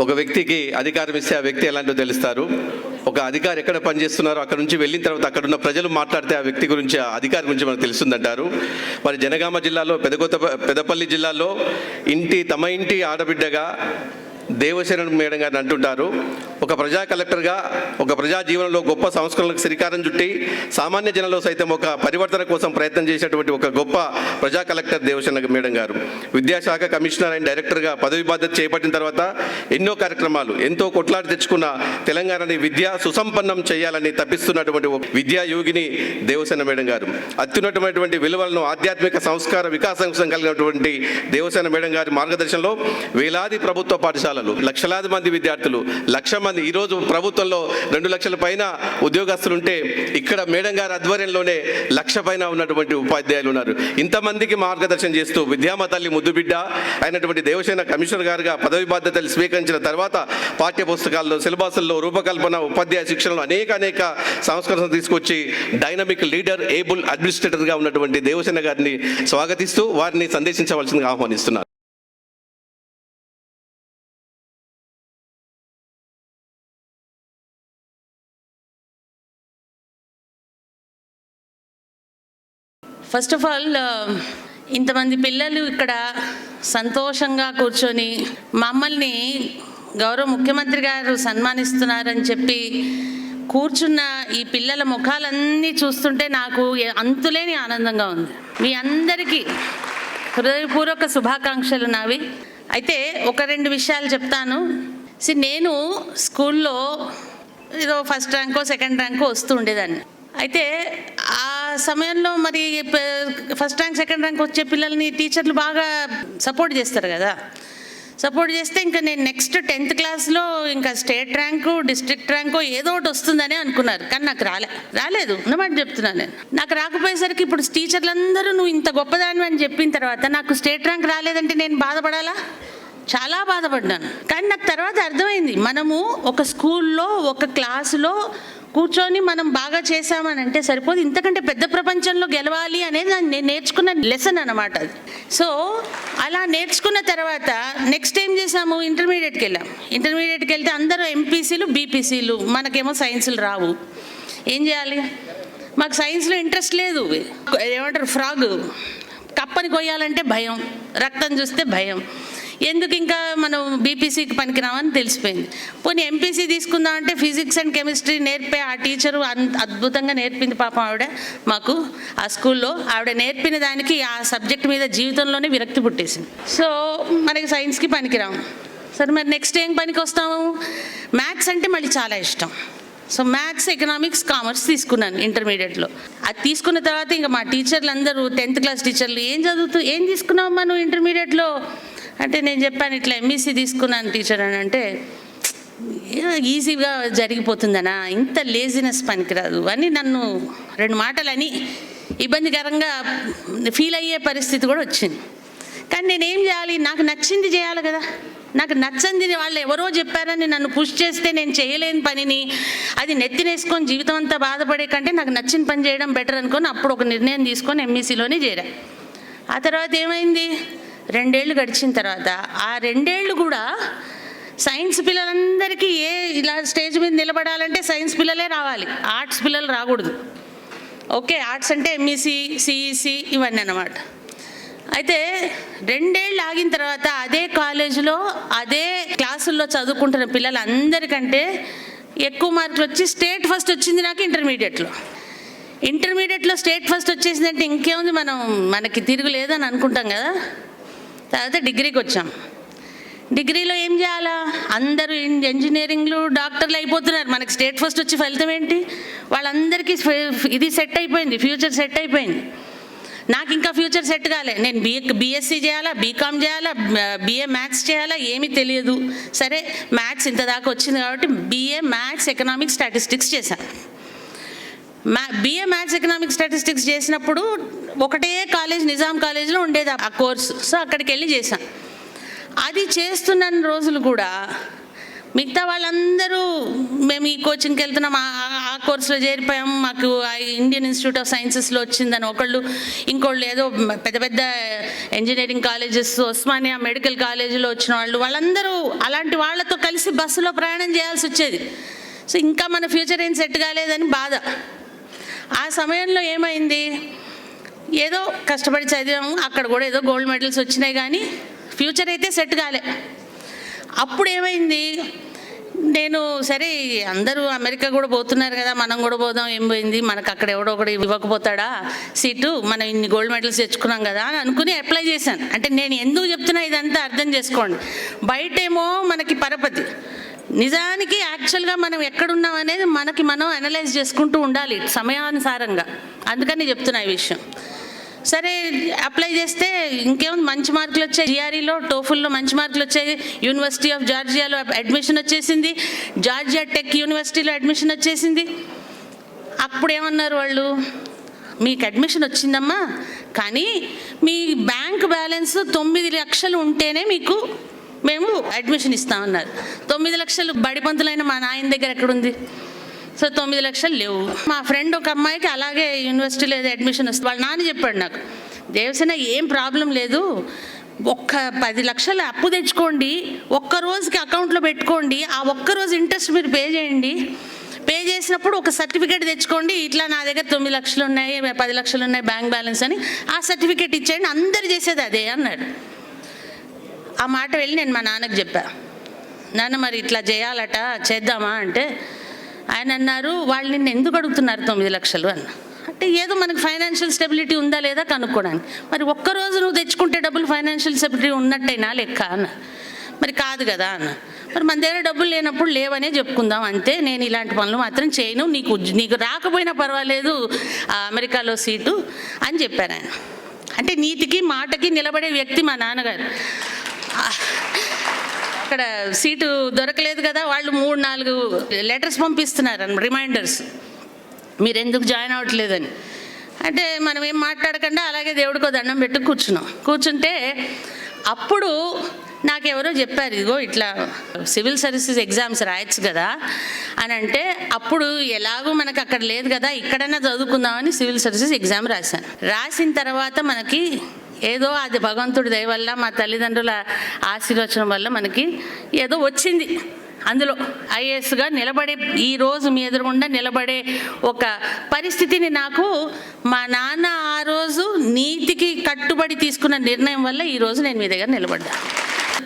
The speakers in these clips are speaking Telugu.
ఒక వ్యక్తికి అధికారం ఇస్తే ఆ వ్యక్తి ఎలాంటో తెలుస్తారు. ఒక అధికారి ఎక్కడ పనిచేస్తున్నారో అక్కడ నుంచి వెళ్ళిన తర్వాత అక్కడ ఉన్న ప్రజలు మాట్లాడితే ఆ వ్యక్తి గురించి ఆ అధికారి గురించి మనకు తెలుస్తుందంటారు. మరి జనగామ జిల్లాలో పెదకొత్త పెదపల్లి జిల్లాలో ఇంటి తమ ఇంటి ఆడబిడ్డగా దేవశరణ్ మేడం గారిని అంటుంటారు. ఒక ప్రజా కలెక్టర్గా ఒక ప్రజా జీవనంలో గొప్ప సంస్కరణలకు శ్రీకారం చుట్టి సామాన్య జనంలో సైతం ఒక పరివర్తన కోసం ప్రయత్నం చేసినటువంటి ఒక గొప్ప ప్రజా కలెక్టర్ దేవశరణ మేడం గారు. విద్యాశాఖ కమిషనర్ అండ్ డైరెక్టర్గా పదవి బాధ్యత చేపట్టిన తర్వాత ఎన్నో కార్యక్రమాలు ఎంతో కొట్లాడి తెచ్చుకున్న తెలంగాణని విద్యా సుసంపన్నం చేయాలని తప్పిస్తున్నటువంటి ఒక విద్యా యోగిని దేవసేన మేడం గారు. అత్యున్నతమైనటువంటి విలువలను ఆధ్యాత్మిక సంస్కార వికాసం కలిగినటువంటి దేవసేన మేడం గారి మార్గదర్శనంలో వేలాది ప్రభుత్వ పాఠశాల పాఠశాలలు లక్షలాది మంది విద్యార్థులు లక్ష మంది ఈరోజు ప్రభుత్వంలో రెండు లక్షల పైన ఉద్యోగస్తులు ఉంటే ఇక్కడ మేడం గారి ఆధ్వర్యంలోనే లక్ష పైన ఉన్నటువంటి ఉపాధ్యాయులు ఉన్నారు. ఇంతమందికి మార్గదర్శనం చేస్తూ విద్యామ తల్లి ముద్దుబిడ్డ అయినటువంటి దేవసేన కమిషనర్ గారుగా పదవి బాధ్యతలు స్వీకరించిన తర్వాత పాఠ్య పుస్తకాల్లో సిలబస్ల్లో రూపకల్పన ఉపాధ్యాయ శిక్షణలో అనేక అనేక సంస్కరణలు తీసుకొచ్చి డైనమిక్ లీడర్ ఏబుల్ అడ్మినిస్ట్రేటర్గా ఉన్నటువంటి దేవసేన గారిని స్వాగతిస్తూ వారిని సందేశించవలసిందిగా ఆహ్వానిస్తున్నారు. ఫస్ట్ ఆఫ్ ఆల్ ఇంతమంది పిల్లలు ఇక్కడ సంతోషంగా కూర్చొని మమ్మల్ని గౌరవ ముఖ్యమంత్రి గారు సన్మానిస్తున్నారని చెప్పి కూర్చున్న ఈ పిల్లల ముఖాలన్నీ చూస్తుంటే నాకు అంతులేని ఆనందంగా ఉంది. మీ అందరికీ హృదయపూర్వక శుభాకాంక్షలు నావి. అయితే ఒక రెండు విషయాలు చెప్తాను. సి నేను స్కూల్లో ఏదో ఫస్ట్ ర్యాంకో సెకండ్ ర్యాంకో వస్తూ ఉండేదాన్ని. అయితే సమయంలో మరి ఫస్ట్ ర్యాంక్ సెకండ్ ర్యాంక్ వచ్చే పిల్లల్ని టీచర్లు బాగా సపోర్ట్ చేస్తారు కదా. సపోర్ట్ చేస్తే ఇంకా నేను నెక్స్ట్ టెన్త్ క్లాస్లో ఇంకా స్టేట్ ర్యాంకు డిస్ట్రిక్ట్ ర్యాంకు ఏదో ఒకటి వస్తుందని అనుకున్నారు. కానీ నాకు రాలే రాలేదు. ఉన్నమాట చెప్తున్నాను నేను. నాకు రాకపోయేసరికి ఇప్పుడు టీచర్లందరూ నువ్వు ఇంత గొప్పదాని అని చెప్పిన తర్వాత నాకు స్టేట్ ర్యాంక్ రాలేదంటే నేను బాధపడాలా? చాలా బాధపడ్డాను. కానీ నాకు తర్వాత అర్థమైంది. మనము ఒక స్కూల్లో ఒక క్లాసులో కూర్చొని మనం బాగా చేసామని అంటే సరిపోదు. ఇంతకంటే పెద్ద ప్రపంచంలో గెలవాలి అనేది నేను నేర్చుకున్న లెసన్ అనమాట అది. సో అలా నేర్చుకున్న తర్వాత నెక్స్ట్ ఏం చేసాము ఇంటర్మీడియట్కి వెళ్ళాం ఇంటర్మీడియట్కి వెళ్తే అందరూ ఎంపీసీలు బీపీసీలు మనకేమో సైన్సులు రావు. ఏం చేయాలి? మాకు సైన్స్లో ఇంట్రెస్ట్ లేదు. ఏమంటారు? ఫ్రాగ్. కప్పని కొయ్యాలంటే భయం. రక్తం చూస్తే భయం. ఎందుకు ఇంకా మనం బీపీసీకి పనికిరామని తెలిసిపోయింది. పోనీ ఎంపీసీ తీసుకుందాం అంటే ఫిజిక్స్ అండ్ కెమిస్ట్రీ నేర్పే ఆ టీచరు అద్భుతంగా నేర్పింది పాపం ఆవిడ. మాకు ఆ స్కూల్లో ఆవిడ నేర్పిన దానికి ఆ సబ్జెక్ట్ మీద జీవితంలోనే విరక్తి పుట్టేసింది. సో మనకి సైన్స్కి పనికిరాము సరే మరి నెక్స్ట్ ఏం పనికి వస్తాము మ్యాథ్స్ అంటే మళ్ళీ చాలా ఇష్టం. సో మ్యాథ్స్ ఎకనామిక్స్ కామర్స్ తీసుకున్నాను ఇంటర్మీడియట్లో అది తీసుకున్న తర్వాత ఇంకా మా టీచర్లు అందరూ టెన్త్ క్లాస్ టీచర్లు ఏం చదువుతూ ఏం తీసుకున్నావు మనం ఇంటర్మీడియట్లో అంటే నేను చెప్పాను ఇట్లా ఎంఈసీ తీసుకున్నాను టీచర్ అని అంటే ఈజీగా జరిగిపోతుందనా? ఇంత లేజినెస్ పనికిరాదు. అని నన్ను రెండు మాటలని ఇబ్బందికరంగా ఫీల్ అయ్యే పరిస్థితి కూడా వచ్చింది. కానీ నేనేం చేయాలి? నాకు నచ్చింది చేయాలి కదా. నాకు నచ్చంది వాళ్ళు ఎవరో చెప్పారని నన్ను పుష్ చేస్తే నేను చేయలేని పనిని అది నెత్తినేసుకొని జీవితం అంతా బాధపడే కంటే నాకు నచ్చిన పని చేయడం బెటర్ అనుకొని అప్పుడు ఒక నిర్ణయం తీసుకొని ఎంఈసీలోనే చేరా. ఆ తర్వాత ఏమైంది? రెండేళ్ళు గడిచిన తర్వాత ఆ రెండేళ్ళు కూడా సైన్స్ పిల్లలందరికీ ఏ ఇలా స్టేజ్ మీద నిలబడాలంటే సైన్స్ పిల్లలే రావాలి. ఆర్ట్స్ పిల్లలు రాకూడదు. ఓకే ఆర్ట్స్ అంటే ఎంఈసీ సిఈసి ఇవన్నీ అన్నమాట. అయితే రెండేళ్ళు ఆగిన తర్వాత అదే కాలేజీలో అదే క్లాసుల్లో చదువుకుంటున్న పిల్లలందరికంటే ఎక్కువ మార్కులు వచ్చి స్టేట్ ఫస్ట్ వచ్చింది నాకు ఇంటర్మీడియట్లో. ఇంటర్మీడియట్లో స్టేట్ ఫస్ట్ వచ్చేసిందంటే ఇంకేముంది మనం మనకి తిరుగులేదని అనుకుంటాం కదా. తర్వాత డిగ్రీకి వచ్చాం. డిగ్రీలో ఏం చేయాలా? అందరూ ఇంజనీరింగ్లు డాక్టర్లు అయిపోతున్నారు. మనకి స్టేట్ ఫస్ట్ వచ్చి ఫలితం ఏంటి? వాళ్ళందరికీ ఇది సెట్ అయిపోయింది. ఫ్యూచర్ సెట్ అయిపోయింది. నాకు ఇంకా ఫ్యూచర్ సెట్ కాలే. నేను బిఏ బీఎస్సీ చేయాలా? బీకామ్ చేయాలా? బిఏ మ్యాథ్స్ చేయాలా? ఏమీ తెలియదు. సరే మ్యాథ్స్ ఇంత దాకా వచ్చింది కాబట్టి బిఏ మ్యాథ్స్ ఎకనామిక్స్ స్టాటిస్టిక్స్ చేశాను మ్యా బిఏ మ్యాథ్స్ ఎకనామిక్స్ స్టాటిస్టిక్స్ చేసినప్పుడు ఒకటే కాలేజ్ నిజాం కాలేజ్లో ఉండేది ఆ కోర్సు సో అక్కడికి వెళ్ళి చేశాం అది చేస్తున్న రోజులు కూడా మిగతా వాళ్ళందరూ మేము ఈ కోచింగ్కి వెళ్తున్నాం ఆ- ఆ కోర్సులో చేరిపోయాం. మాకు ఆ ఇండియన్ ఇన్స్టిట్యూట్ ఆఫ్ సైన్సెస్లో వచ్చిందని ఒకళ్ళు ఇంకోళ్ళు ఏదో పెద్ద పెద్ద ఇంజనీరింగ్ కాలేజెస్ ఉస్మానియా మెడికల్ కాలేజీలో వచ్చిన వాళ్ళు వాళ్ళందరూ అలాంటి వాళ్ళతో కలిసి బస్సులో ప్రయాణం చేయాల్సి వచ్చేది. సో ఇంకా మన ఫ్యూచర్ ఏం సెట్ కాలేదని బాధ. ఆ సమయంలో ఏమైంది? ఏదో కష్టపడి చదివాము అక్కడ కూడా ఏదో గోల్డ్ మెడల్స్ వచ్చినాయి కానీ ఫ్యూచర్ అయితే సెట్ కాలే. అప్పుడు ఏమైంది? నేను సరే అందరూ అమెరికా కూడా పోతున్నారు కదా మనం కూడా పోదాం ఏం పోయింది? మనకు అక్కడ ఎవడో ఒకటి ఇవ్వకపోతాడా? సీటు మనం ఇన్ని గోల్డ్ మెడల్స్ తెచ్చుకున్నాం కదా అని అనుకుని అప్లై చేశాను. అంటే నేను ఎందుకు చెప్తున్నా ఇదంతా అర్థం చేసుకోండి. బయటేమో మనకి పరపతి. నిజానికి యాక్చువల్గా మనం ఎక్కడున్నాం అనేది మనకి మనం అనలైజ్ చేసుకుంటూ ఉండాలి సమయానుసారంగా. అందుకని చెప్తున్నా ఈ విషయం. సరే అప్లై చేస్తే ఇంకేముంది? మంచి మార్కులు వచ్చాయి. జిఆర్ఈలో టోఫుల్లో మంచి మార్కులు వచ్చాయి. యూనివర్సిటీ ఆఫ్ జార్జియాలో అడ్మిషన్ వచ్చేసింది. జార్జియా టెక్ యూనివర్సిటీలో అడ్మిషన్ వచ్చేసింది. అప్పుడు ఏమన్నారు వాళ్ళు? మీకు అడ్మిషన్ వచ్చిందమ్మా. కానీ మీ బ్యాంక్ బ్యాలెన్స్ తొమ్మిది లక్షలు ఉంటేనే మీకు మేము అడ్మిషన్ ఇస్తామన్నారు తొమ్మిది లక్షలు బడిపంతులైన మా నాయన దగ్గర ఎక్కడుంది? సో తొమ్మిది లక్షలు లేవు. మా ఫ్రెండ్ ఒక అమ్మాయికి అలాగే యూనివర్సిటీలో ఏదో అడ్మిషన్ వస్తుంది. వాళ్ళ నాన్న చెప్పాడు నాకు దేవసేన ఏం ప్రాబ్లం లేదు. ఒక్క పది లక్షలు అప్పు తెచ్చుకోండి. ఒక్క రోజుకి అకౌంట్లో పెట్టుకోండి. ఆ ఒక్క రోజు ఇంట్రెస్ట్ మీరు పే చేయండి. పే చేసినప్పుడు ఒక సర్టిఫికేట్ తెచ్చుకోండి. ఇట్లా నా దగ్గర తొమ్మిది లక్షలు ఉన్నాయి పది లక్షలు ఉన్నాయి బ్యాంక్ బ్యాలెన్స్ అని ఆ సర్టిఫికేట్ ఇచ్చేయండి. అందరు చేసేది అదే అన్నాడు. ఆ మాట వెళ్ళి నేను మా నాన్నకు చెప్పా. నాన్న మరి ఇట్లా చేయాలట చేద్దామా? అంటే ఆయన అన్నారు వాళ్ళు నిన్ను ఎందుకు అడుగుతున్నారు తొమ్మిది లక్షలు? అన్న. అంటే ఏదో మనకు ఫైనాన్షియల్ స్టెబిలిటీ ఉందా లేదా కనుక్కోడానికి. మరి ఒక్కరోజు నువ్వు తెచ్చుకుంటే డబ్బులు ఫైనాన్షియల్ స్టెబిలిటీ ఉన్నట్టయినా లెక్క? అన్న. మరి కాదు కదా? అన్న. మరి మన దగ్గర డబ్బులు లేనప్పుడు లేవనే చెప్పుకుందాం. అంతే నేను ఇలాంటి పనులు మాత్రం చేయను. నీకు నీకు రాకపోయినా పర్వాలేదు అమెరికాలో సీటు అని చెప్పారు ఆయన. అంటే నీతికి మాటకి నిలబడే వ్యక్తి మా నాన్నగారు. అక్కడ సీటు దొరకలేదు కదా వాళ్ళు మూడు నాలుగు లెటర్స్ పంపిస్తున్నారు రిమైండర్స్. మీరు ఎందుకు జాయిన్ అవ్వట్లేదని. అంటే మనం ఏం మాట్లాడకుండా అలాగే దేవుడికో దండం పెట్టి కూర్చున్నాం. కూర్చుంటే అప్పుడు నాకెవరో చెప్పారు ఇదిగో ఇట్లా సివిల్ సర్వీసెస్ ఎగ్జామ్స్ రాయొచ్చు కదా అని అంటే అప్పుడు ఎలాగో మనకు అక్కడ లేదు కదా ఇక్కడైనా చదువుకుందామని సివిల్ సర్వీసెస్ ఎగ్జామ్ రాశాను. రాసిన తర్వాత మనకి ఏదో అది భగవంతుడి దయ వల్ల మా తల్లిదండ్రుల ఆశీర్వచనం వల్ల మనకి ఏదో వచ్చింది. అందులో ఐఏఎస్గా నిలబడే ఈ రోజు మీ ఎదురుగుండా నిలబడే ఒక పరిస్థితిని నాకు మా నాన్న ఆ రోజు నీతికి కట్టుబడి తీసుకున్న నిర్ణయం వల్ల ఈరోజు నేను మీ దగ్గర నిలబడ్డా.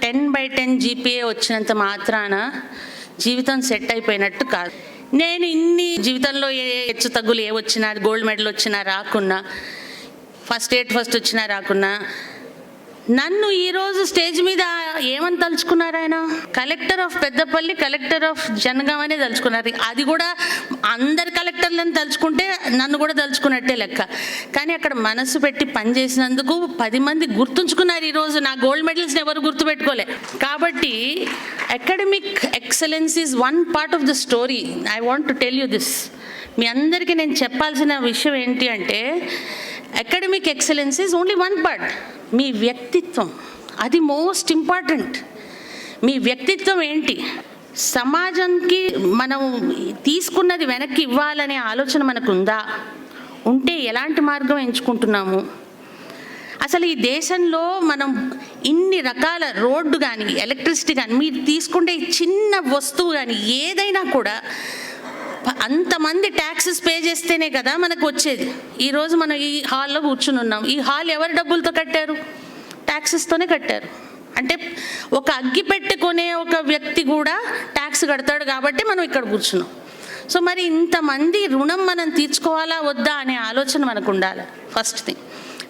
టెన్ బై టెన్ జీపీఏ వచ్చినంత మాత్రాన జీవితం సెట్ అయిపోయినట్టు కాదు. నేను ఇన్ని జీవితంలో ఏ హెచ్చు తగ్గులు ఏ వచ్చినా గోల్డ్ మెడల్ వచ్చినా రాకున్నా ఫస్ట్ ఎయిట్ ఫస్ట్ వచ్చినా రాకున్నా. నన్ను ఈరోజు స్టేజ్ మీద ఏమని తలుచుకున్నారు ఆయన? Collector of Peddapalli collector of Jangaon అనే తలుచుకున్నారు. అది కూడా అందరు కలెక్టర్లను తలుచుకుంటే నన్ను కూడా తలుచుకున్నట్టే లెక్క. కానీ అక్కడ మనసు పెట్టి పనిచేసినందుకు పది మంది గుర్తుంచుకున్నారు ఈరోజు నా గోల్డ్ మెడల్స్ని ఎవరు గుర్తుపెట్టుకోలే. కాబట్టి academic excellence is one part of the story I want to tell you this మీ అందరికీ నేను చెప్పాల్సిన విషయం ఏంటి అంటే academic excellence is only one part మీ వ్యక్తిత్వం అది మోస్ట్ ఇంపార్టెంట్ మీ వ్యక్తిత్వం ఏంటి? సమాజానికి మనం తీసుకున్నది వెనక్కి ఇవ్వాలనే ఆలోచన మనకు ఉందా ఉంటే ఎలాంటి మార్గం ఎంచుకుంటున్నాము? అసలు ఈ దేశంలో మనం ఇన్ని రకాల రోడ్డు కానీ ఎలక్ట్రిసిటీ కానీ మీరు తీసుకుంటే చిన్న వస్తువు కానీ ఏదైనా కూడా అంతమంది ట్యాక్సెస్ పే చేస్తేనే కదా మనకు వచ్చేది. ఈరోజు మనం ఈ హాల్లో కూర్చుని ఉన్నాం. ఈ హాల్ ఎవరి డబ్బులతో కట్టారు? ట్యాక్సెస్తోనే కట్టారు. అంటే ఒక అగ్గి పెట్టుకునే ఒక వ్యక్తి కూడా ట్యాక్స్ కడతాడు కాబట్టి మనం ఇక్కడ కూర్చున్నాం. సో మరి ఇంతమంది రుణం మనం తీర్చుకోవాలా వద్దా అనే ఆలోచన మనకు ఉండాలి. ఫస్ట్ థింగ్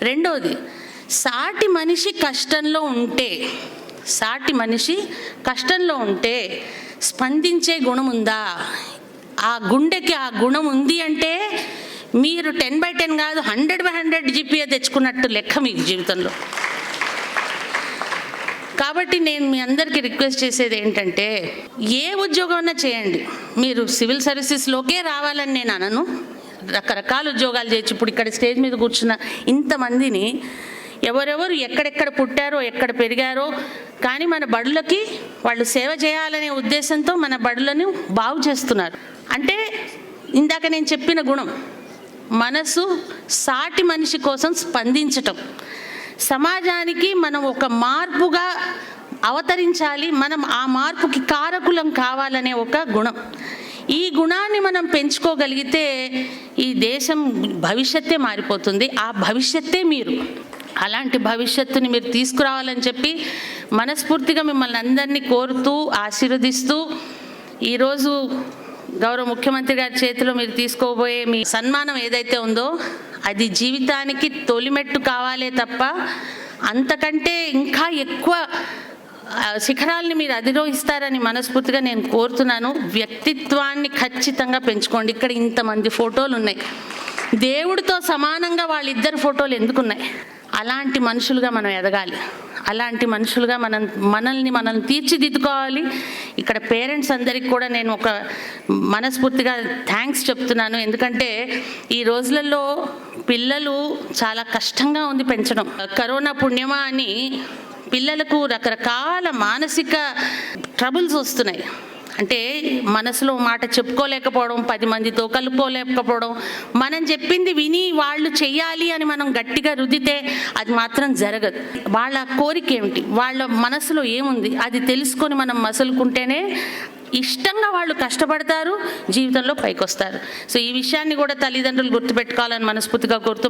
రెండోది సాటి మనిషి కష్టంలో ఉంటే సాటి మనిషి కష్టంలో ఉంటే స్పందించే గుణం ఉందా? ఆ గుండెకి ఆ గుణం ఉంది అంటే మీరు టెన్ బై టెన్ కాదు హండ్రెడ్ బై హండ్రెడ్ జీపీఏ తెచ్చుకున్నట్టు లెక్క మీకు జీవితంలో. కాబట్టి నేను మీ అందరికీ రిక్వెస్ట్ చేసేది ఏంటంటే ఏ ఉద్యోగం చేయండి. మీరు సివిల్ సర్వీసెస్లోకే రావాలని నేను అనను. రకరకాల ఉద్యోగాలు చేయొచ్చు ఇప్పుడు ఇక్కడ స్టేజ్ మీద కూర్చున్న ఇంతమందిని ఎవరెవరు ఎక్కడెక్కడ పుట్టారో ఎక్కడ పెరిగారో కానీ మన బడులకి వాళ్ళు సేవ చేయాలనే ఉద్దేశంతో మన బడులను బాగు చేస్తున్నారు. అంటే ఇందాక నేను చెప్పిన గుణం మనసు సాటి మనిషి కోసం స్పందించటం. సమాజానికి మనం ఒక మార్పుగా అవతరించాలి మనం ఆ మార్పుకి కారకులం కావాలనే ఒక గుణం. ఈ గుణాన్ని మనం పెంచుకోగలిగితే ఈ దేశం భవిష్యత్తే మారిపోతుంది. ఆ భవిష్యత్తే మీరు. అలాంటి భవిష్యత్తుని మీరు తీసుకురావాలని చెప్పి మనస్ఫూర్తిగా మిమ్మల్ని అందరినీ కోరుతూ ఆశీర్వదిస్తూ ఈరోజు గౌరవ ముఖ్యమంత్రి గారి చేతిలో మీరు తీసుకోబోయే మీ సన్మానం ఏదైతే ఉందో అది జీవితానికి తొలిమెట్టు కావాలే తప్ప అంతకంటే ఇంకా ఎక్కువ శిఖరాల్ని మీరు అధిరోహిస్తారని మనస్ఫూర్తిగా నేను కోరుతున్నాను. వ్యక్తిత్వాన్ని ఖచ్చితంగా పెంచుకోండి. ఇక్కడ ఇంతమంది ఫోటోలు ఉన్నాయి. దేవుడితో సమానంగా వాళ్ళిద్దరు ఫోటోలు ఎందుకున్నాయి? అలాంటి మనుషులుగా మనం ఎదగాలి. అలాంటి మనుషులుగా మనం మనల్ని మనం తీర్చిదిద్దుకోవాలి. ఇక్కడ పేరెంట్స్ అందరికి కూడా నేను ఒక మనస్ఫూర్తిగా థ్యాంక్స్ చెప్తున్నాను. ఎందుకంటే ఈ రోజులలో పిల్లలు చాలా కష్టంగా ఉంది పెంచడం. కరోనా పుణ్యమా అని పిల్లలకు రకరకాల మానసిక ట్రబుల్స్ వస్తున్నాయి. అంటే మనసులో మాట చెప్పుకోలేకపోవడం పది మందితో కలుపుకోలేకపోవడం మనం చెప్పింది విని వాళ్ళు చెయ్యాలి అని మనం గట్టిగా రుద్దితే అది మాత్రం జరగదు. వాళ్ళ కోరిక ఏమిటి? వాళ్ళ మనసులో ఏముంది? అది తెలుసుకొని మనం మసులుకుంటేనే ఇష్టంగా వాళ్ళు కష్టపడతారు జీవితంలో పైకొస్తారు. సో ఈ విషయాన్ని కూడా తల్లిదండ్రులు గుర్తుపెట్టుకోవాలని మనస్ఫూర్తిగా కోరుతూ